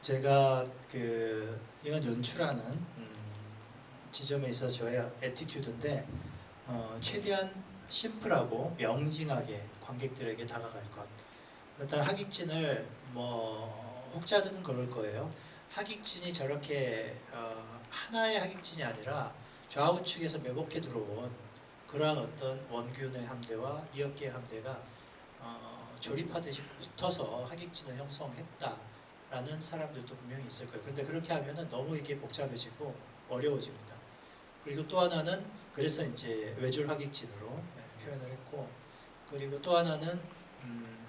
제가 그 이건 연출하는 음, 지점에 있어 저의 애티튜드인데 어, 최대한 심플하고 명징하게 관객들에게 다가갈 것. 일단 하객진을 뭐 혹자들은 그럴 거예요. 하객진이 저렇게 어, 하나의 하객진이 아니라 좌우측에서 매복해 들어온 그러한 어떤 원균의 함대와 이어깨의 함대가 어, 조립하듯이 붙어서 하객진을 형성했다 라는 사람들도 분명히 있을 거예요. 근데 그렇게 하면은 너무 이게 복잡해지고 어려워집니다. 그리고 또 하나는 그래서 이제 외줄 하객진으로 예, 표현을 했고 그리고 또 하나는 음,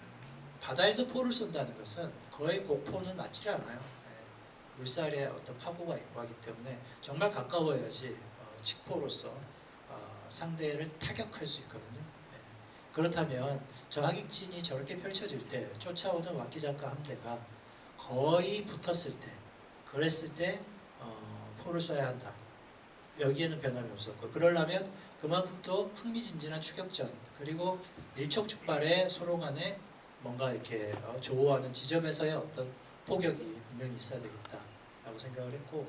바다에서 포를 쏜다는 것은 거의 곡포는 맞지 않아요. 예, 물살에 어떤 파고가 있고 하기 때문에 정말 가까워야지 어, 직포로서 어, 상대를 타격할 수 있거든요. 예, 그렇다면 저 하객진이 저렇게 펼쳐질 때 쫓아오는 와키자카 함대가 거의 붙었을 때 그랬을 때 어, 포를 쏴야 한다. 여기에는 변함이 없었고 그러려면 그만큼 또 흥미진진한 추격전 그리고 일촉즉발의 서로 간에 뭔가 이렇게 어, 조호하는 지점에서의 어떤 포격이 분명히 있어야 되겠다라고 생각을 했고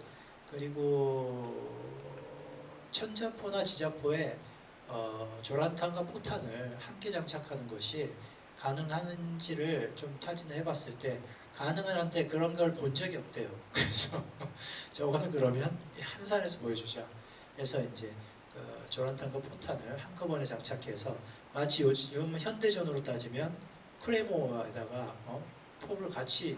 그리고 천자포나 지자포에 어, 조란탄과 포탄을 함께 장착하는 것이 가능한지를 좀 타진을 해봤을 때 가능은 한데 그런 걸 본 적이 없대요. 그래서 저거는 그러면 한 산에서 보여주자 해서 이제 그 조란탄과 포탄을 한꺼번에 장착해서 마치 요즘 현대전으로 따지면 크레모에다가 어, 포를 같이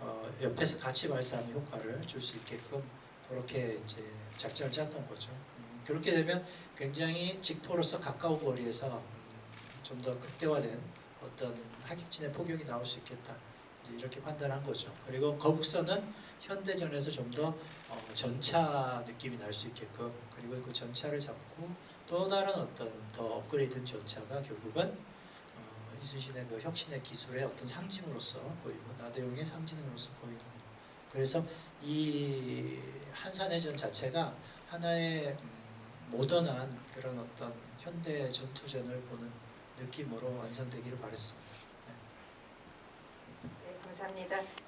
어, 옆에서 같이 발사하는 효과를 줄 수 있게끔 그렇게 이제 작전을 짰던 거죠. 음, 그렇게 되면 굉장히 직포로서 가까운 거리에서 음, 좀더 극대화된 어떤 하객진의 포격이 나올 수 있겠다. 이렇게 판단한 거죠. 그리고 거북선은 현대전에서 좀더 어, 전차 느낌이 날 수 있게끔 그리고 그 전차를 잡고 또 다른 어떤 더 업그레이드된 전차가 결국은 어, 이순신의 그 혁신의 기술의 어떤 상징으로서 보이고 나대용의 상징으로서 보이는 거. 그래서 이 한산해전 자체가 하나의 음, 모던한 그런 어떤 현대 전투전을 보는 느낌으로 완성되기를 바랬습니다. 네, 감사합니다.